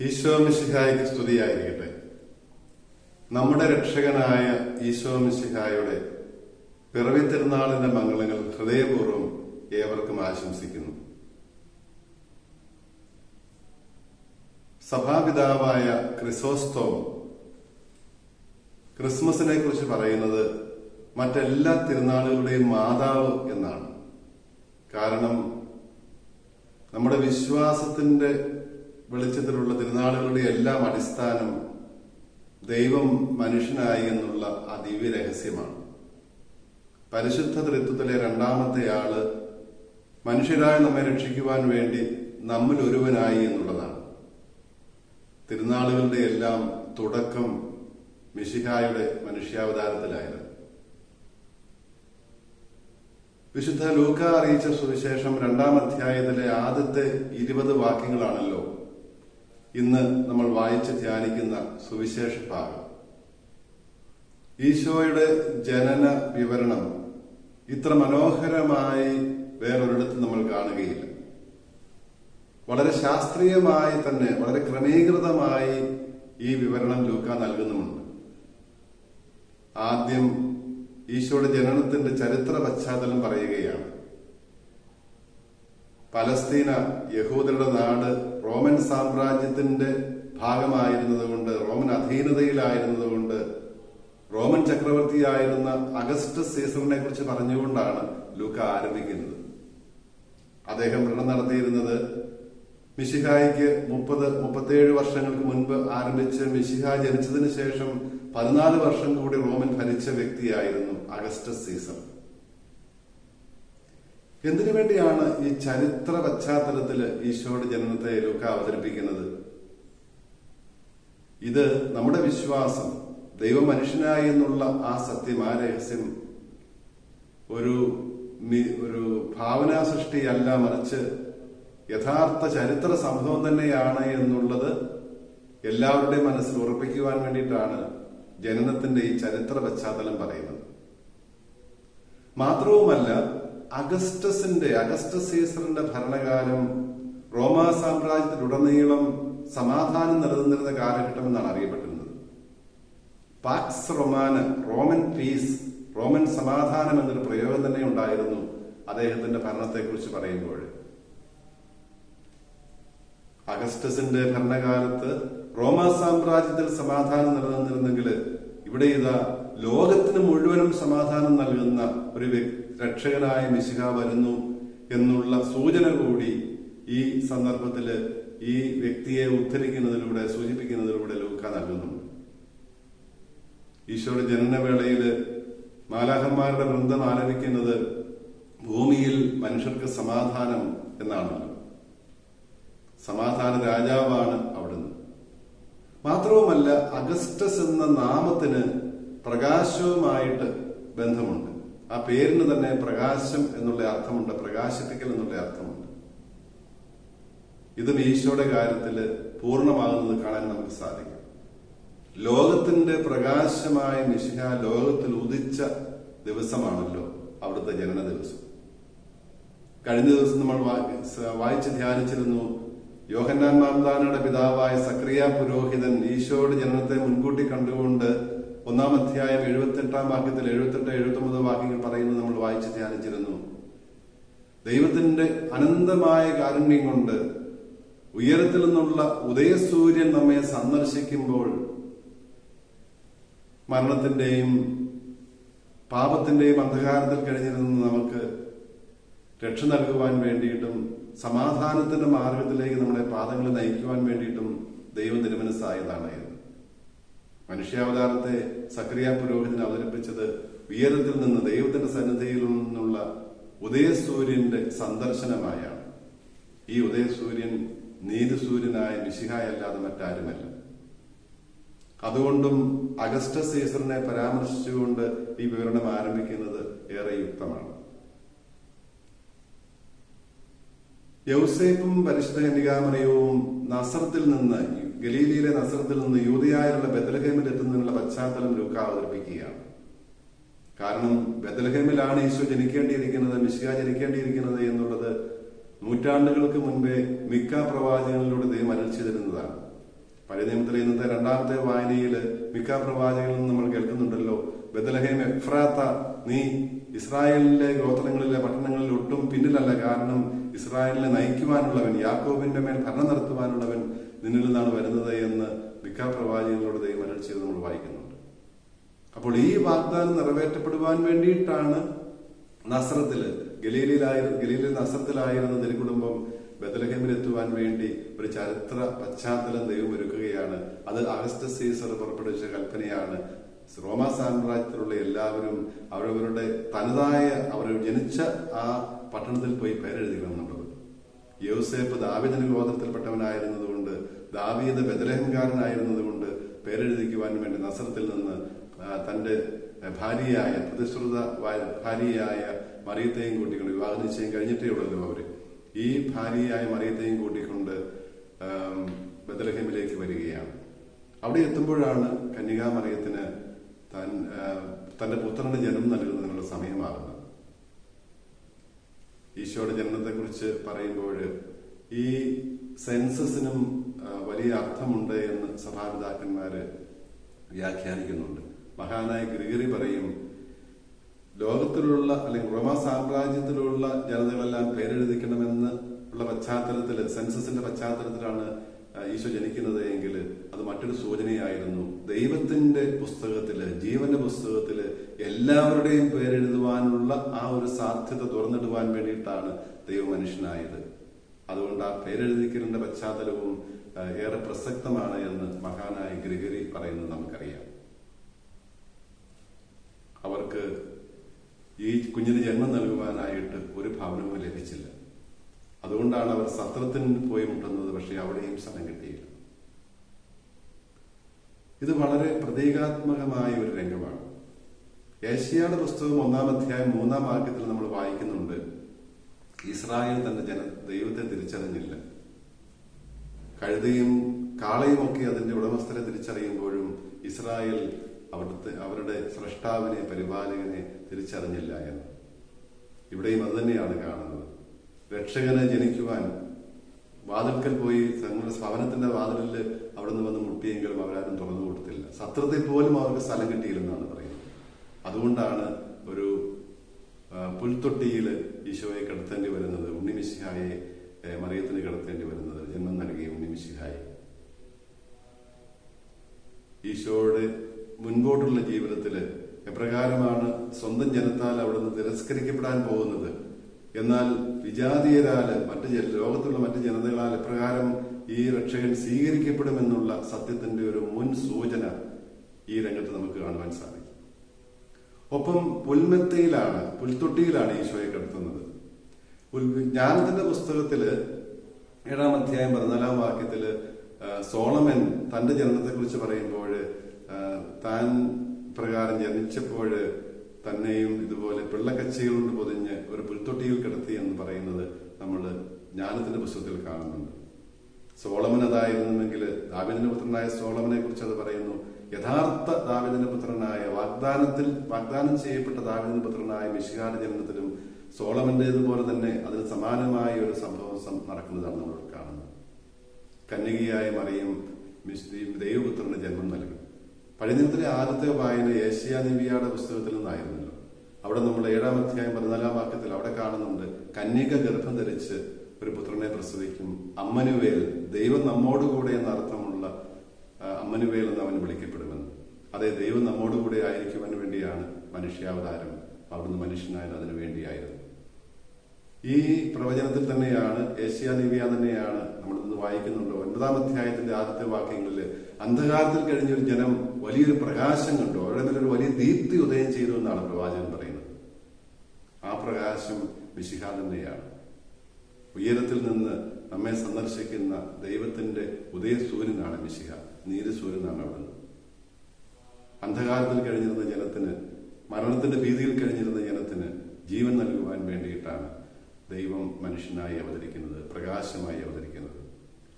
ഈശോ മിശിഹായ്ക്ക് സ്തുതിയായിരിക്കട്ടെ. നമ്മുടെ രക്ഷകനായ ഈശോ മിശിഹായുടെ പിറവി തിരുനാളിന്റെ മംഗളങ്ങൾ ഹൃദയപൂർവം ഏവർക്കും ആശംസിക്കുന്നു. സഭാപിതാവായ ക്രിസോസ്തോം ക്രിസ്മസിനെ കുറിച്ച് പറയുന്നത് മറ്റെല്ലാ തിരുനാളുകളുടെയും മാതാവ് എന്നാണ്. കാരണം നമ്മുടെ വിശ്വാസത്തിന്റെ വെളിച്ചത്തിലുള്ള തിരുനാളുകളുടെ എല്ലാം അടിസ്ഥാനം ദൈവം മനുഷ്യനായി എന്നുള്ള ആ ദിവ്യ രഹസ്യമാണ്. പരിശുദ്ധ തൃത്വത്തിലെ രണ്ടാമത്തെ ആൾ മനുഷ്യരായ നമ്മെ രക്ഷിക്കുവാൻ വേണ്ടി നമ്മിൽ ഒരുവനായി എന്നുള്ളതാണ്. തിരുനാളുകളുടെ എല്ലാം തുടക്കം മിശിഹായുടെ മനുഷ്യാവതാരത്തിലായിരുന്നു. വിശുദ്ധ ലൂക്ക അറിയിച്ച സുവിശേഷം രണ്ടാം അധ്യായത്തിലെ ആദ്യത്തെ ഇരുപത് വാക്യങ്ങളാണല്ലോ ഇന്ന് നമ്മൾ വായിച്ച് ധ്യാനിക്കുന്ന സുവിശേഷ ഭാഗം. ഈശോയുടെ ജനന വിവരണം ഇത്ര മനോഹരമായി വേറൊരിടത്ത് നമ്മൾ കാണുകയില്ല. വളരെ ശാസ്ത്രീയമായി തന്നെ വളരെ ക്രമീകൃതമായി ഈ വിവരണം ലൂക്ക നൽകുന്നുമുണ്ട്. ആദ്യം ഈശോയുടെ ജനനത്തിന്റെ ചരിത്ര പശ്ചാത്തലം പറയുകയാണ്. പലസ്തീന യഹൂദരുടെ നാട് റോമൻ സാമ്രാജ്യത്തിന്റെ ഭാഗമായിരുന്നതുകൊണ്ട് റോമൻ അധീനതയിലായിരുന്നതുകൊണ്ട് റോമൻ ചക്രവർത്തിയായിരുന്ന അഗസ്റ്റസ് സീസറിനെ കുറിച്ച് പറഞ്ഞുകൊണ്ടാണ് ലൂക്ക ആരംഭിക്കുന്നത്. അദ്ദേഹം ഭരണം നടത്തിയിരുന്നത് മിഷിഹായിക്ക് മുപ്പത് മുപ്പത്തിയേഴ് വർഷങ്ങൾക്ക് മുൻപ് ആരംഭിച്ച് മിഷിഹ ജനിച്ചതിന് ശേഷം പതിനാല് വർഷം കൂടി റോമൻ ഭരിച്ച വ്യക്തിയായിരുന്നു അഗസ്റ്റസ് സീസർ. എന്തിനു വേണ്ടിയാണ് ഈ ചരിത്ര പശ്ചാത്തലത്തിൽ ഈശോയുടെ ജനനത്തെ ലൂക്ക അവതരിപ്പിക്കുന്നത്? ഇത് നമ്മുടെ വിശ്വാസം ദൈവ മനുഷ്യനായി എന്നുള്ള ആ സത്യം ആ രഹസ്യം ഒരു ഒരു ഭാവനാ സൃഷ്ടിയല്ല മറിച്ച് യഥാർത്ഥ ചരിത്ര സംഭവം തന്നെയാണ് എന്നുള്ളത് എല്ലാവരുടെയും മനസ്സിൽ ഉറപ്പിക്കുവാൻ വേണ്ടിയിട്ടാണ് ജനനത്തിന്റെ ഈ ചരിത്ര പശ്ചാത്തലം പറയുന്നത്. മാത്രവുമല്ല അഗസ്റ്റസിന്റെ അഗസ്റ്റസ് സീസറിന്റെ ഭരണകാലം റോമാ സാമ്രാജ്യത്തിലുടനീളം സമാധാനം നിലനിന്നിരുന്ന കാലഘട്ടം എന്നാണ് അറിയപ്പെട്ടിരുന്നത്. Pax Romana Roman peace Roman സമാധാനം എന്നൊരു പ്രയോഗം തന്നെ ഉണ്ടായിരുന്നു അദ്ദേഹത്തിന്റെ ഭരണത്തെക്കുറിച്ച് പറയുമ്പോൾ. അഗസ്റ്റസിന്റെ ഭരണകാലത്ത് റോമ സാമ്രാജ്യത്തിൽ സമാധാനം നിലനിന്നിരുന്നെങ്കിൽ ഇവിടെ ഇതാ ലോകത്തിന് മുഴുവനും സമാധാനം നൽകുന്ന ഒരു വ്യക്- രക്ഷകനായ മിശിഹ വരുന്നു എന്നുള്ള സൂചന കൂടി ഈ സന്ദർഭത്തിൽ ഈ വ്യക്തിയെ ഉദ്ധരിക്കുന്നതിലൂടെ സൂചിപ്പിക്കുന്നതിലൂടെ ലൂക്ക നൽകുന്നുണ്ട്. ഈശോയുടെ ജനനവേളയിൽ മാലാഹന്മാരുടെ വൃന്ദം ആലപിക്കുന്നത് ഭൂമിയിൽ മനുഷ്യർക്ക് സമാധാനം എന്നാണല്ലോ. സമാധാന രാജാവാണ് അവിടുന്ന്. മാത്രവുമല്ല അഗസ്റ്റസ് എന്ന നാമത്തിന് പ്രകാശവുമായിട്ട് ബന്ധമുണ്ട്. ആ പേരിന് തന്നെ പ്രകാശം എന്നുള്ള അർത്ഥമുണ്ട് പ്രകാശിപ്പിക്കൽ എന്നുള്ള അർത്ഥമുണ്ട്. ഇതും ഈശോയുടെ കാര്യത്തിൽ പൂർണമാകുന്നത് കാണാൻ നമുക്ക് സാധിക്കും. ലോകത്തിന്റെ പ്രകാശമായ മിശിഹ ലോകത്തിൽ ഉദിച്ച ദിവസമാണല്ലോ അവിടുത്തെ ജനന ദിവസം കഴിഞ്ഞ ദിവസം നമ്മൾ വായിച്ച് ധ്യാനിച്ചിരുന്നു യോഹന്നാൻ മാംദാനയുടെ പിതാവായ സക്രിയ പുരോഹിതൻ ഈശോയുടെ ജനനത്തെ മുൻകൂട്ടി കണ്ടുകൊണ്ട് ഒന്നാം അധ്യായം എഴുപത്തെട്ടാം വാക്യത്തിൽ എഴുപത്തെട്ട് എഴുപത്തി ഒമ്പത് വാക്യങ്ങൾ പറയുന്നത് നമ്മൾ വായിച്ച് ധ്യാനിച്ചിരുന്നു. ദൈവത്തിന്റെ അനന്തമായ കാരുണ്യം കൊണ്ട് ഉയരത്തിൽ നിന്നുള്ള ഉദയസൂര്യൻ നമ്മെ സന്ദർശിക്കുമ്പോൾ മരണത്തിന്റെയും പാപത്തിന്റെയും അന്ധകാരത്തിൽ കഴിഞ്ഞിരുന്ന് നമുക്ക് രക്ഷ നൽകുവാൻ വേണ്ടിയിട്ടും സമാധാനത്തിന്റെ മാർഗത്തിലേക്ക് നമ്മുടെ പാദങ്ങളെ നയിക്കുവാൻ വേണ്ടിയിട്ടും ദൈവം തിരുമനസ്സായതാണ് എന്ന്. മനുഷ്യാവതാരത്തെ സക്രിയ പുരോഹിതൻ അവതരിപ്പിച്ചത് ഉയരത്തിൽ നിന്ന് ദൈവത്തിന്റെ സന്നിധിയിൽ നിന്നുള്ള ഉദയസൂര്യന്റെ സന്ദർശനമായാണ്. ഈ ഉദയസൂര്യൻ നീതിസൂര്യനായ മിശിഹായല്ലാതെ മറ്റാരുമല്ല. അതുകൊണ്ടും അഗസ്റ്റ സീസറിനെ പരാമർശിച്ചുകൊണ്ട് ഈ വിവരണം ആരംഭിക്കുന്നത് ഏറെ യുക്തമാണ്. യൗസേപ്പും പരിശുദ്ധ നിഗാമനയവും നസറത്തിൽ നിന്ന് ഗലീലിയിലെ നസറത്തിൽ നിന്ന് യൂതയായുള്ള ബദലഹേമിൽ എത്തുന്നതിനുള്ള പശ്ചാത്തലം ലൂക്ക അവതരിപ്പിക്കുകയാണ്. കാരണം ബദലഹേമിലാണ് ഈശോ ജനിക്കേണ്ടിയിരിക്കുന്നത് മിശിക ജനിക്കേണ്ടിയിരിക്കുന്നത് എന്നുള്ളത് നൂറ്റാണ്ടുകൾക്ക് മുൻപേ മിക്ക പ്രവാചകങ്ങളിലൂടെ ദൈവം തരുന്നതാണ് പഴയ നിയമത്തിലെ ഇന്നത്തെ രണ്ടാമത്തെ വായനയിൽ മിക്ക പ്രവാചകളിൽ നിന്ന് നമ്മൾ കേൾക്കുന്നുണ്ടല്ലോ ബദലഹേം എഫ്രാത്ത നീ ഇസ്രായേലിലെ ഗോത്രങ്ങളിലെ പട്ടണങ്ങളിൽ ഒട്ടും പിന്നിലല്ല. കാരണം ഇസ്രായേലിനെ നയിക്കുവാനുള്ളവൻ യാക്കോബിന്റെ മേൽ ഭരണം നടത്തുവാനുള്ളവൻ നിന്നിൽ നിന്നാണ് വരുന്നത് എന്ന് മിക്ക പ്രവാചകരോട് ദൈവം അരുൾ നമ്മൾ വായിക്കുന്നുണ്ട്. അപ്പോൾ ഈ വാഗ്ദാനം നിറവേറ്റപ്പെടുവാൻ വേണ്ടിയിട്ടാണ് നസ്രത്തിൽ ഗലീലിലായി ഗലീലിൽ നസ്രത്തിലായിരുന്ന തിരുകുടുംബം ബദലഹേമിൽ എത്തുവാൻ വേണ്ടി ഒരു ചരിത്ര പശ്ചാത്തലം ദൈവം ഒരുക്കുകയാണ്. അത് അഗസ്റ്റ് സീസർ പുറപ്പെടുവിച്ച കൽപ്പനയാണ്. റോമാ സാമ്രാജ്യത്തിലുള്ള എല്ലാവരും അവരവരുടെ തനതായ അവർ ജനിച്ച ആ പട്ടണത്തിൽ പോയി പേരെഴുതി വന്നുള്ളത് യോസേപ്പ് ദാവിദിന് ഗോത്രത്തിൽപ്പെട്ടവനായിരുന്നതുകൊണ്ട് ദാവീദ് ബദലഹംകാരനായിരുന്നതുകൊണ്ട് പേരെഴുതിക്കുവാൻ വേണ്ടി നസറത്തിൽ നിന്ന് തന്റെ ഭാര്യയായ പ്രതിശ്രുത ഭാര്യയായ മറിയത്തെയും കൂട്ടിക്കൊണ്ട് വിവാഹ നിശ്ചയം കഴിഞ്ഞിട്ടേ ഉള്ളല്ലോ അവർ. ഈ ഭാര്യയായ മറിയത്തെയും കൂട്ടിക്കൊണ്ട് ബദലഹേമിലേക്ക് വരികയാണ്. അവിടെ എത്തുമ്പോഴാണ് കന്യകാമറിയത്തിന് തൻ തന്റെ പുത്രന് ജന്മം നൽകുന്നതിനുള്ള സമയമാകുന്നത്. ഈശോയുടെ ജനനത്തെക്കുറിച്ച് പറയുമ്പോൾ ഈ സെൻസസിനും വലിയ അർത്ഥമുണ്ട് എന്ന് സഭാപിതാക്കന്മാര് വ്യാഖ്യാനിക്കുന്നുണ്ട്. മഹാനായ ഗ്രിഗറി പറയും ലോകത്തിലുള്ള അല്ലെങ്കിൽ റോമ സാമ്രാജ്യത്തിലുള്ള ജനതകളെല്ലാം പേരെഴുതിക്കണമെന്ന് ഉള്ള പശ്ചാത്തലത്തിൽ സെൻസസിന്റെ പശ്ചാത്തലത്തിലാണ് ഈശോ ജനിക്കുന്നത് എങ്കിൽ അത് മറ്റൊരു സൂചനയായിരുന്നു. ദൈവത്തിന്റെ പുസ്തകത്തിൽ ജീവന്റെ പുസ്തകത്തിൽ എല്ലാവരുടെയും പേരെഴുതുവാനുള്ള ആ ഒരു സാധ്യത തുറന്നിടുവാൻ വേണ്ടിയിട്ടാണ് ദൈവമനുഷ്യനായത്. അതുകൊണ്ട് ആ പേരെഴുതിക്കലിന്റെ പശ്ചാത്തലവും ഏറെ പ്രസക്തമാണ് എന്ന് മഹാനായ ഗ്രിഗരി പറയുന്നത് നമുക്കറിയാം. അവർക്ക് ഈ കുഞ്ഞിന് ജന്മം നൽകുവാനായിട്ട് ഒരു ഭവനവും ലഭിച്ചില്ല. അതുകൊണ്ടാണ് അവർ സത്രത്തിന് പോയി മുട്ടുന്നത് പക്ഷെ അവിടെയും സ്ഥലം കിട്ടിയില്ല. ഇത് വളരെ പ്രതീകാത്മകമായ ഒരു രംഗമാണ്. ഏഷ്യയുടെ പുസ്തകം ഒന്നാം അധ്യായം മൂന്നാം വാക്യത്തിൽ നമ്മൾ വായിക്കുന്നുണ്ട് ഇസ്രായേൽ തന്റെ ജന ദൈവത്തെ തിരിച്ചറിഞ്ഞില്ല. കഴുതയും കാളയും ഒക്കെ അതിന്റെ ഉടമസ്ഥരെ തിരിച്ചറിയുമ്പോഴും ഇസ്രായേൽ അവിടുത്തെ അവരുടെ സ്രഷ്ടാവിനെ പരിപാലകനെ തിരിച്ചറിഞ്ഞില്ല എന്ന്. ഇവിടെയും അത് തന്നെയാണ് കാണുന്നത്. രക്ഷകനെ ജനിക്കുവാൻ വാതിൽക്കൽ പോയി തങ്ങളുടെ ഭവനത്തിന്റെ വാതിലിൽ അവിടുന്ന് വന്ന് മുട്ടിയെങ്കിലും അവരാരും തുറന്നു കൊടുത്തില്ല. സത്രത്തിൽ പോലും അവർക്ക് സ്ഥലം കിട്ടിയില്ലെന്നാണ് പറയുന്നത്. അതുകൊണ്ടാണ് ഒരു പുൽത്തൊട്ടിയിൽ ഈശോയെ കിടത്തേണ്ടി വരുന്നത് ഉണ്ണിമിശിഹായെ മറിയത്തിന് കിടത്തേണ്ടി വരുന്നത് ജന്മം നൽകിയ ഉണ്ണിമിശിഹായി. ഈശോയുടെ മുൻപോട്ടുള്ള ജീവിതത്തിൽ എപ്രകാരമാണ് സ്വന്തം ജനത്താൽ അവിടുന്ന് തിരസ്കരിക്കപ്പെടാൻ പോകുന്നത്? എന്നാൽ വിജാതീയരാൽ മറ്റ് ലോകത്തുള്ള മറ്റ് ജനതകളാൽ ഇപ്രകാരം ഈ രക്ഷകൻ സ്വീകരിക്കപ്പെടുമെന്നുള്ള സത്യത്തിന്റെ ഒരു മുൻ സൂചന ഈ രംഗത്ത് നമുക്ക് കാണുവാൻ സാധിക്കും. ഒപ്പം പുൽമെത്തയിലാണ് പുൽത്തൊട്ടിയിലാണ് ഈശോയെ കിടത്തുന്നത്. ജ്ഞാനത്തിന്റെ പുസ്തകത്തിൽ ഏഴാം അധ്യായം പതിനാലാം വാക്യത്തിൽ സോളമൻ തന്റെ ജനനത്തെ കുറിച്ച് പറയുമ്പോൾ താൻ പ്രകാരം ജനിച്ചപ്പോൾ തന്നെയും ഇതുപോലെ പിള്ളക്കച്ചികൾ കൊണ്ട് പൊതിഞ്ഞ് ഒരു പുൽത്തൊട്ടിയിൽ കിടത്തി എന്ന് പറയുന്നത് നമ്മൾ ജ്ഞാനത്തിന്റെ പുസ്തകത്തിൽ കാണുന്നുണ്ട്. സോളമൻ അതായിരുന്നെങ്കിൽ ദാവിദിന്റെ പുത്രനായ സോളമനെ കുറിച്ച് അത് പറയുന്നു. യഥാർത്ഥ ദാവിദിന്റെ പുത്രനായ വാഗ്ദാനത്തിൽ വാഗ്ദാനം ചെയ്യപ്പെട്ട ദാവിദിന്റെ പുത്രനായ മിശിഹാര ജനനത്തിലും സോളമന്റേതുപോലെ തന്നെ അതിന് സമാനമായ ഒരു സംഭവം നടക്കുന്നതാണ് നമ്മൾ കാണുന്നത്. കന്യകയായ മറിയം ദൈവപുത്രന്റെ ദൈവപുത്രന് ജന്മം നൽകി. പഴയത്തിലെ ആദ്യത്തെ വായന ഏഷ്യ നിവിയുടെ പുസ്തകത്തിൽ നിന്നായിരുന്നല്ലോ അവിടെ നമ്മൾ ഏഴാം അധ്യായം പതിനാലാം വാക്യത്തിൽ അവിടെ കാണുന്നുണ്ട് കന്യക ഗർഭം ധരിച്ച് ഒരു പുത്രനെ പ്രസവിക്കും. അമ്മനുവേൽ ദൈവം നമ്മോടുകൂടെ എന്ന അർത്ഥമുള്ള അമ്മനുവേൽ എന്ന് അവൻ വിളിക്കപ്പെടുമെന്ന്. അതെ ദൈവം നമ്മോടുകൂടെ ആയിരിക്കുവാൻ വേണ്ടിയാണ് മനുഷ്യാവതാരം അവിടുന്ന് മനുഷ്യനായത് അതിനു വേണ്ടിയായിരുന്നു. ഈ പ്രവചനത്തിൽ തന്നെയാണ് ഏഷ്യ ദിവ്യ തന്നെയാണ് നമ്മൾ ഇന്ന് വായിക്കുന്നുണ്ട്. ഒൻപതാം അധ്യായത്തിന്റെ ആദ്യത്തെ വാക്യങ്ങളിൽ അന്ധകാരത്തിൽ കഴിഞ്ഞ ഒരു ജനം വലിയൊരു പ്രകാശം കണ്ടു. അവരുടെ ഒരു വലിയ ദീപ്തി ഉദയം ചെയ്തു എന്നാണ് പ്രവാചകൻ ആ പ്രകാശം മിശിഹ തന്നെയാണ് ഉയരത്തിൽ നിന്ന് നമ്മെ സന്ദർശിക്കുന്ന ദൈവത്തിന്റെ ഉദയസൂര്യനാണ് മിശിഹ. നീരസൂര്യനാണ് അവിടുന്ന്. അന്ധകാരത്തിൽ കഴിഞ്ഞിരുന്ന ജനത്തിന് മരണത്തിന്റെ ഭീതിയിൽ കഴിഞ്ഞിരുന്ന ജനത്തിന് ജീവൻ നൽകുവാൻ വേണ്ടിയിട്ടാണ് ദൈവം മനുഷ്യനായി അവതരിക്കുന്നത് പ്രകാശമായി അവതരിക്കുന്നത്.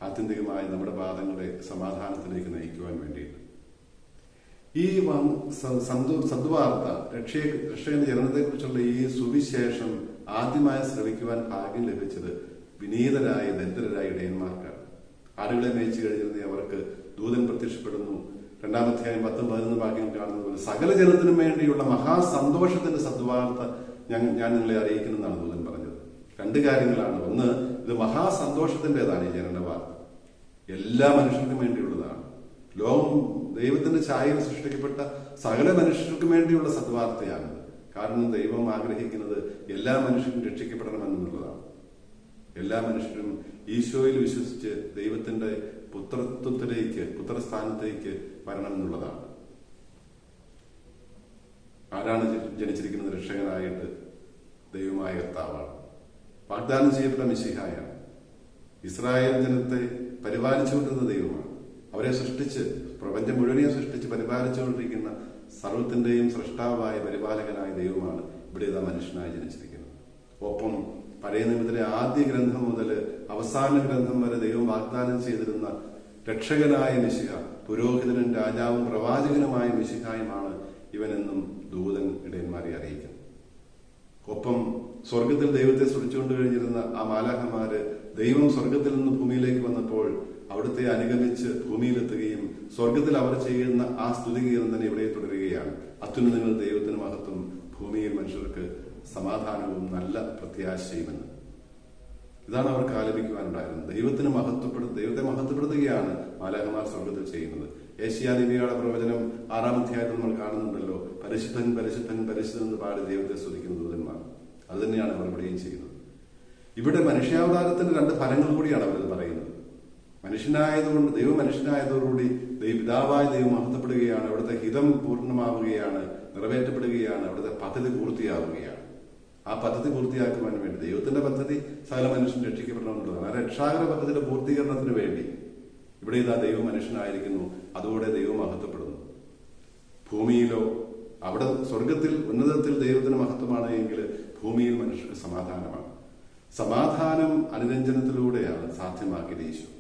ആത്യന്തികമായി നമ്മുടെ പാദങ്ങളെ സമാധാനത്തിലേക്ക് നയിക്കുവാൻ വേണ്ടിയിട്ട്. ഈ സദ്വാർത്ത രക്ഷയെ രക്ഷകന്റെ ജനനത്തെക്കുറിച്ചുള്ള ഈ സുവിശേഷം ആദ്യമായി ശ്രവിക്കുവാൻ ഭാഗ്യം ലഭിച്ചത് വിനീതരായ ദരിദ്രരായ ഇടയന്മാർക്കാണ്. ആടുകളെ മേയിച്ചു കഴിഞ്ഞിരുന്ന അവർക്ക് ദൂതൻ പ്രത്യക്ഷപ്പെടുന്നു. രണ്ടാമധ്യായം പത്തും പതിനൊന്ന് ഭാഗ്യം കാണുന്നത് പോലെ സകല ജനത്തിനും വേണ്ടിയുള്ള മഹാസന്തോഷത്തിന്റെ സദ്വാർത്ത ഞാൻ ഞാൻ നിങ്ങളെ അറിയിക്കുന്നതാണ് ദൂതൻ പറഞ്ഞത്. രണ്ട് കാര്യങ്ങളാണ്. ഒന്ന് ഇത് മഹാസന്തോഷത്തിന്റെതാണ് ഈ ജനന വാർത്ത എല്ലാ മനുഷ്യർക്കും വേണ്ടിയുള്ളതാണ്. ലോകം ദൈവത്തിന്റെ ഛായയിൽ സൃഷ്ടിക്കപ്പെട്ട സകല മനുഷ്യർക്കും വേണ്ടിയുള്ള സദ്വാർത്തയാണിത് കാരണം ദൈവം ആഗ്രഹിക്കുന്നത് എല്ലാ മനുഷ്യരും രക്ഷിക്കപ്പെടണമെന്നുള്ളതാണ്. എല്ലാ മനുഷ്യരും ഈശോയിൽ വിശ്വസിച്ച് ദൈവത്തിന്റെ പുത്രത്വത്തിലേക്ക് പുത്രസ്ഥാനത്തേക്ക് വരണം എന്നുള്ളതാണ് ആരാണ് ജനിച്ചിരിക്കുന്നത്? രക്ഷകനായിട്ട് ദൈവമായ കർത്താവാണ്. വാഗ്ദാനം ചെയ്യപ്പെട്ട മിശിഹായാണ്. ഇസ്രായേൽ ജനത്തെ പരിപാലിച്ചുകൊണ്ടിരുന്ന ദൈവമാണ്. അവരെ സൃഷ്ടിച്ച് പ്രപഞ്ചം മുഴുവനെയും സൃഷ്ടിച്ച് പരിപാലിച്ചുകൊണ്ടിരിക്കുന്ന സർവത്തിന്റെയും സൃഷ്ടാവായ പരിപാലകനായ ദൈവമാണ് ഇവിടെ ഇതാ മനുഷ്യനായി ജനിച്ചിരിക്കുന്നത്. ഒപ്പം പഴയ നിയമത്തിലെ ആദ്യ ഗ്രന്ഥം മുതൽ അവസാന ഗ്രന്ഥം വരെ ദൈവം വാഗ്ദാനം ചെയ്തിരുന്ന രക്ഷകനായ മിശിഹ പുരോഹിതനും രാജാവും പ്രവാചകനുമായ മിശിഹായുമാണ് ഇവനെന്നും ദൂതൻ ഇടയന്മാരെ അറിയിക്കുന്നത് ഒപ്പം സ്വർഗത്തിൽ ദൈവത്തെ സ്തുതിച്ചുകൊണ്ട് കഴിഞ്ഞിരുന്ന ആ മാലാഹമാര് ദൈവം സ്വർഗത്തിൽ നിന്ന് ഭൂമിയിലേക്ക് വന്നപ്പോൾ അവിടുത്തെ അനുഗമിച്ച് ഭൂമിയിലെത്തുകയും സ്വർഗത്തിൽ അവർ ചെയ്യുന്ന ആ സ്തുതികീരം തന്നെ ഇവിടെ തുടരുകയാണ്. അത്യുന്നതങ്ങൾ ദൈവത്തിന് മഹത്വം ഭൂമിയിൽ മനുഷ്യർക്ക് സമാധാനവും നല്ല പ്രത്യാശയുമെന്ന്. ഇതാണ് അവർക്ക് ആലപിക്കുവാനുണ്ടായിരുന്നത് ദൈവത്തിന് മഹത്വപ്പെടു ദൈവത്തെ മഹത്വപ്പെടുത്തുകയാണ് മാലാഹമാർ സ്വർഗത്തിൽ ചെയ്യുന്നത്. ഏഷ്യാദിവിയുടെ പ്രവചനം ആറാം അധ്യായത്തിൽ നമ്മൾ കാണുന്നുണ്ടല്ലോ. പരിശുദ്ധൻ പരിശുദ്ധൻ പരിശുദ്ധൻ എന്ന് പാടി ദൈവത്തെ സ്തുതിക്കുന്ന ദൂതന്മാർ അത് തന്നെയാണ് അവർ ഇവിടെയും ചെയ്യുന്നത്. ഇവിടെ മനുഷ്യാവതാരത്തിന്റെ രണ്ട് ഫലങ്ങൾ കൂടിയാണ് അവർ പറയുന്നത്. മനുഷ്യനായതുകൊണ്ട് ദൈവം മനുഷ്യനായതോടുകൂടി പിതാവായ ദൈവം മഹത്വപ്പെടുകയാണ് അവിടുത്തെ ഹിതം പൂർണമാവുകയാണ് നിറവേറ്റപ്പെടുകയാണ് അവിടുത്തെ പദ്ധതി പൂർത്തിയാവുകയാണ്. ആ പദ്ധതി പൂർത്തിയാക്കുവാൻ വേണ്ടി ദൈവത്തിന്റെ പദ്ധതി സകല മനുഷ്യൻ രക്ഷിക്കപ്പെടണം എന്നുള്ളതാണ് ആ രക്ഷാകര പദ്ധതിയുടെ പൂർത്തീകരണത്തിന് വേണ്ടി ഇവിടെ ഇതാ ദൈവം മനുഷ്യനായിരിക്കുന്നു അതോടെ ദൈവം മഹത്വപ്പെടുന്നു. ഭൂമിയിലോ അവിടെ സ്വർഗത്തിൽ ഉന്നതത്തിൽ ദൈവത്തിന് മഹത്വമാണ് എങ്കിൽ ഭൂമിയിൽ മനുഷ്യർക്ക് സമാധാനമാണ്. സമാധാനം അനുരഞ്ജനത്തിലൂടെയാണ് സാധ്യമാക്കിയത് ഈശോ.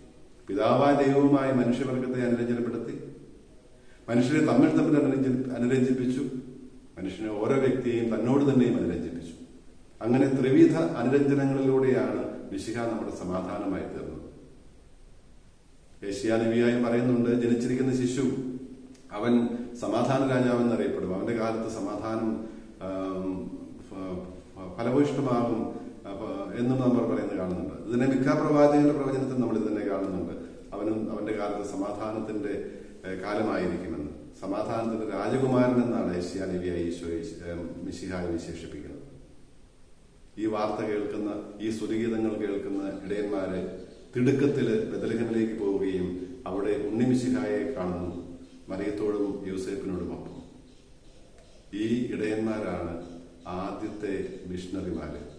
പിതാവായ ദൈവവുമായ മനുഷ്യവർഗത്തെ അനുരഞ്ജനപ്പെടുത്തി. മനുഷ്യരെ തമ്മിൽ തമ്മിൽ അനുരഞ്ജി- അനുരഞ്ജിപ്പിച്ചു. മനുഷ്യനെ ഓരോ വ്യക്തിയെയും തന്നോട് തന്നെയും അനുരഞ്ജിപ്പിച്ചു. അങ്ങനെ ത്രിവിധ അനുരഞ്ജനങ്ങളിലൂടെയാണ് മിശിഹ നമ്മുടെ സമാധാനമായി തീർന്നത്. ഏഷ്യാനവിയായി പറയുന്നുണ്ട് ജനിച്ചിരിക്കുന്ന ശിശു അവൻ സമാധാന രാജാവ് എന്നറിയപ്പെടും അവന്റെ കാലത്ത് സമാധാനം ആം, എന്നും നമ്മൾ പറയുന്നത് കാണുന്നുണ്ട്. ഇതിനെ മിക്ക പ്രവാചകന്റെ പ്രവചനത്തിൽ നമ്മൾ ഇത് തന്നെ കാണുന്നുണ്ട്. അവനും അവന്റെ കാലത്ത് സമാധാനത്തിന്റെ കാലമായിരിക്കുമെന്ന്. സമാധാനത്തിന്റെ രാജകുമാരൻ എന്നാണ് ഏഷ്യാലിവിയ ഈശോ മിശിഹായി വിശേഷിപ്പിക്കുന്നത്. ഈ വാർത്ത കേൾക്കുന്ന ഈ സുരഗീതങ്ങൾ കേൾക്കുന്ന ഇടയന്മാരെ തിടുക്കത്തിൽ ബദലഹമിലേക്ക് പോവുകയും അവിടെ ഉണ്ണിമിശിഹായെ കാണുന്നു. മറിയത്തോടും യൂസേപ്പിനോടും ഒപ്പം. ഈ ഇടയന്മാരാണ് ആദ്യത്തെ മിഷണറിമാര്.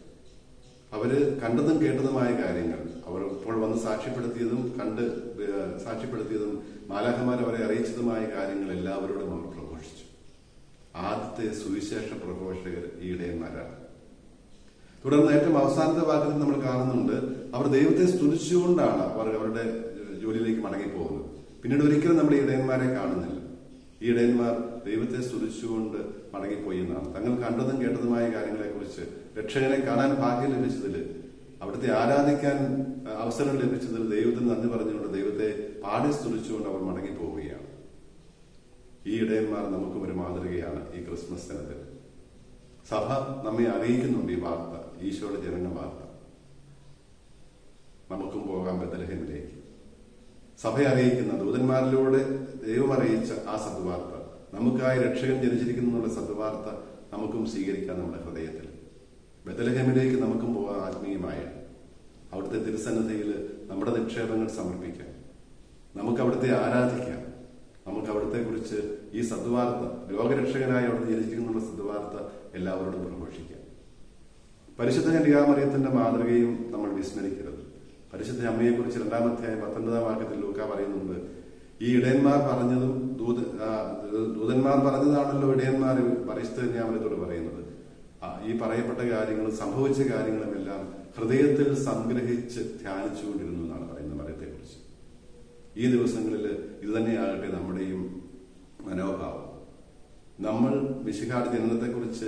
അവർ കണ്ടതും കേട്ടതുമായ കാര്യങ്ങൾ. അവർ ഇപ്പോൾ വന്ന് സാക്ഷ്യപ്പെടുത്തിയതും കണ്ട് സാക്ഷ്യപ്പെടുത്തിയതും മാലാഖമാർ അവരെ അറിയിച്ചതുമായ കാര്യങ്ങൾ എല്ലാവരോടും അവർ പ്രഘോഷിച്ചു. ആദ്യത്തെ സുവിശേഷ പ്രഘോഷകർ ഈ ഇടയന്മാരാണ് തുടർന്ന് ഏറ്റവും അവസാനത്തെ വാക്യത്തിൽ നമ്മൾ കാണുന്നുണ്ട് അവർ ദൈവത്തെ സ്തുതിച്ചുകൊണ്ടാണ് അവർ അവരുടെ ജോലിയിലേക്ക് മടങ്ങിപ്പോകുന്നത്. പിന്നീട് ഒരിക്കലും നമ്മൾ ഇടയന്മാരെ കാണുന്നില്ല. ഈ ഇടയന്മാർ ദൈവത്തെ സ്തുതിച്ചുകൊണ്ട് മടങ്ങിപ്പോയി എന്നാണ്. തങ്ങൾ കണ്ടതും കേട്ടതുമായ കാര്യങ്ങളെക്കുറിച്ച് രക്ഷകനെ കാണാൻ ഭാഗ്യം ലഭിച്ചതിൽ അവിടുത്തെ ആരാധിക്കാൻ അവസരം ലഭിച്ചതിൽ ദൈവത്തിന് നന്ദി പറഞ്ഞുകൊണ്ട് ദൈവത്തെ പാടി സ്തുതിച്ചുകൊണ്ട് അവർ മടങ്ങിപ്പോവുകയാണ് ഈ ഇടയന്മാർ നമുക്കും ഒരു മാതൃകയാണ് ഈ ക്രിസ്മസ് ദിനത്തിൽ. സഭ നമ്മെ അറിയിക്കുന്നുണ്ട് ഈ വാർത്ത ഈശോയുടെ ജനന വാർത്ത. നമുക്കും പോകാം ബദലഹമിലേക്ക് സഭയെ അറിയിക്കുന്ന ദൂതന്മാരിലൂടെ ദൈവം അറിയിച്ച ആ സദ്വാർത്ത നമുക്കായി രക്ഷകൻ ജനിച്ചിരിക്കുന്നു സദ്വാർത്ത നമുക്കും സ്വീകരിക്കാം നമ്മുടെ ഹൃദയത്തിൽ. ബദലഹമിലേക്ക് നമുക്കും പോകാം ആത്മീയമായ. അവിടുത്തെ തിരുസന്നിധിയിൽ നമ്മുടെ നിക്ഷേപങ്ങൾ സമർപ്പിക്കാം. നമുക്ക് അവിടുത്തെ ആരാധിക്കാം. നമുക്ക് അവിടുത്തെ കുറിച്ച് ഈ സദ്വാർത്ത ലോകരക്ഷകനായി അവിടെ ജനിച്ചിരിക്കുന്നുള്ള സദ്വാർത്ത എല്ലാവരോടും പ്രഘോഷിക്കാം. പരിശുദ്ധ കന്യാമറിയത്തിന്റെ മാതൃകയും നമ്മൾ വിസ്മരിക്കരുത്. പരിശുദ്ധ അമ്മയെക്കുറിച്ച് രണ്ടാമത്തെ പത്തൊൻപതാം വാക്യത്തിൽ ലൂക്ക പറയുന്നുണ്ട് ഈ ഇടയന്മാർ പറഞ്ഞതും ദൂത ദൂതന്മാർ പറഞ്ഞതാണല്ലോ ഇടയന്മാർ പരിശുദ്ധ കന്യാമറിയത്തോട് പറയുന്നത്. ഈ പറയപ്പെട്ട കാര്യങ്ങളും സംഭവിച്ച കാര്യങ്ങളുമെല്ലാം ഹൃദയത്തിൽ സംഗ്രഹിച്ച് ധ്യാനിച്ചുകൊണ്ടിരുന്നു എന്നാണ് പറയുന്നത് മരത്തെക്കുറിച്ച് ഈ ദിവസങ്ങളിൽ ഇത് തന്നെയാകട്ടെ നമ്മുടെയും മനോഭാവം. നമ്മൾ വിശുഖാട് ജനനത്തെക്കുറിച്ച്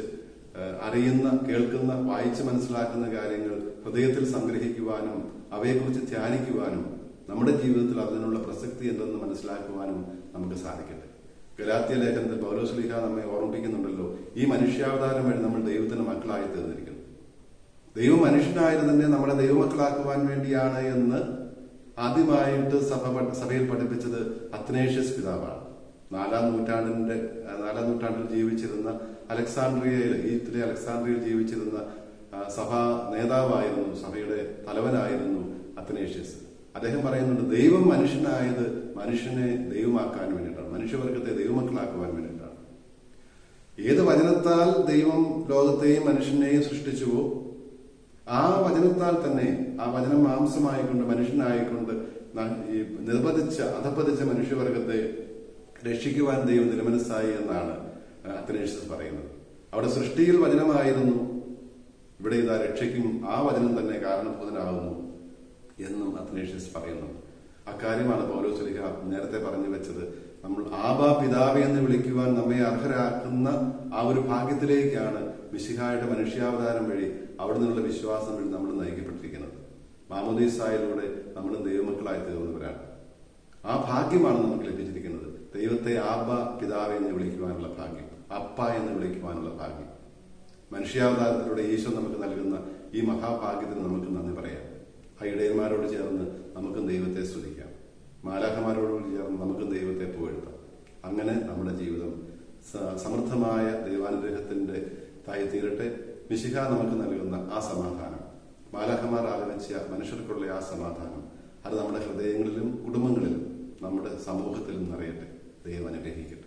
അറിയുന്ന കേൾക്കുന്ന വായിച്ച് മനസ്സിലാക്കുന്ന കാര്യങ്ങൾ ഹൃദയത്തിൽ സംഗ്രഹിക്കുവാനും അവയെക്കുറിച്ച് ധ്യാനിക്കുവാനും നമ്മുടെ ജീവിതത്തിൽ അതിനുള്ള പ്രസക്തി എന്തെന്ന് മനസ്സിലാക്കുവാനും നമുക്ക് സാധിക്കട്ടെ ഗലാത്യ ലേഖനത്തിൽ പൗലോസ്ലിഹ നമ്മെ ഓർമ്മിപ്പിക്കുന്നുണ്ടല്ലോ. ഈ മനുഷ്യാവതാരം വഴി നമ്മൾ ദൈവത്തിന്റെ മക്കളായി തീർന്നിരിക്കുന്നു. ദൈവം മനുഷ്യനായത് തന്നെ നമ്മളെ ദൈവമക്കളാക്കുവാൻ വേണ്ടിയാണ് എന്ന് ആദ്യമായിട്ട് സഭ സഭയിൽ പഠിപ്പിച്ചത് അത്നേഷ്യസ് പിതാവാണ്. നാലാം നൂറ്റാണ്ടിന്റെ നാലാം നൂറ്റാണ്ടിൽ ജീവിച്ചിരുന്ന അലക്സാണ്ട്രിയയിൽ ഈജിപ്തിലെ അലക്സാണ്ട്രിയയിൽ ജീവിച്ചിരുന്ന സഭാ നേതാവായിരുന്നു സഭയുടെ തലവനായിരുന്നു അത്തനേഷ്യസ് അദ്ദേഹം പറയുന്നുണ്ട് ദൈവം മനുഷ്യനായത് മനുഷ്യനെ ദൈവമാക്കാൻ വേണ്ടിയിട്ടാണ് മനുഷ്യവർഗത്തെ ദൈവമക്കളാക്കുവാൻ വേണ്ടിയിട്ടാണ്. ഏത് വചനത്താൽ ദൈവം ലോകത്തെയും മനുഷ്യനെയും സൃഷ്ടിച്ചുവോ ആ വചനത്താൽ തന്നെ ആ വചനം മാംസമായിക്കൊണ്ട് മനുഷ്യനായിക്കൊണ്ട് നിർബന്ധിച്ച അധപ്പതിച്ച മനുഷ്യവർഗത്തെ രക്ഷിക്കുവാൻ ദൈവം നിലമനസ്സായി എന്നാണ് അത്തനേഷ്യസ് പറയുന്നത്. അവിടെ സൃഷ്ടിയിൽ വചനമായിരുന്നു. ഇവിടെ ഇതാ രക്ഷയ്ക്കും ആ വചനം തന്നെ കാരണഭൂതനാകുന്നു എന്നും അത്തനേഷ്യസ് പറയുന്നു. അക്കാര്യമാണ് പൗലോസ്ലിഹ നേരത്തെ പറഞ്ഞു വെച്ചത്. നമ്മൾ ആബാ പിതാവ് എന്ന് വിളിക്കുവാൻ നമ്മെ അർഹരാക്കുന്ന ആ ഒരു ഭാഗ്യത്തിലേക്കാണ് മിശിഹായുടെ മനുഷ്യാവതാരം വഴി അവിടെ നിന്നുള്ള വിശ്വാസം വഴി നമ്മൾ നയിക്കപ്പെട്ടിരിക്കുന്നത്. മാമോദീസായിലൂടെ നമ്മൾ ദൈവമക്കളായി തീർന്നവരാണ്. ആ ഭാഗ്യമാണ് നമുക്ക് ലഭിച്ചിരിക്കുന്നത്. ദൈവത്തെ ആബ പിതാവ് എന്ന് വിളിക്കുവാനുള്ള ഭാഗ്യം അപ്പ എന്ന് വിളിക്കുവാനുള്ള ഭാഗ്യം. മനുഷ്യാവതാരത്തിലൂടെ ഈശോ നമുക്ക് നൽകുന്ന ഈ മഹാഭാഗ്യത്തിന് നമുക്ക് നന്ദി പറയാം. ആ ഇടയന്മാരോട് ചേർന്ന് നമുക്കും ദൈവത്തെ സ്തുതിക്കാം. മാലാഖമാരോട് ചേർന്ന് നമുക്ക് ദൈവത്തെ പുകഴ്ത്താം. അങ്ങനെ നമ്മുടെ ജീവിതം സമൃദ്ധമായ ദൈവാനുഗ്രഹത്തിന്റെ തായി തീരട്ടെ. മിശിഹ നമുക്ക് നൽകുന്ന ആ സമാധാനം. മാലാഖമാർ ആലപിച്ച മനുഷ്യർക്കുള്ള ആ സമാധാനം അത് നമ്മുടെ ഹൃദയങ്ങളിലും കുടുംബങ്ങളിലും നമ്മുടെ സമൂഹത്തിലും നിറയട്ടെ. ദൈവം അനുഗ്രഹിക്കട്ടെ.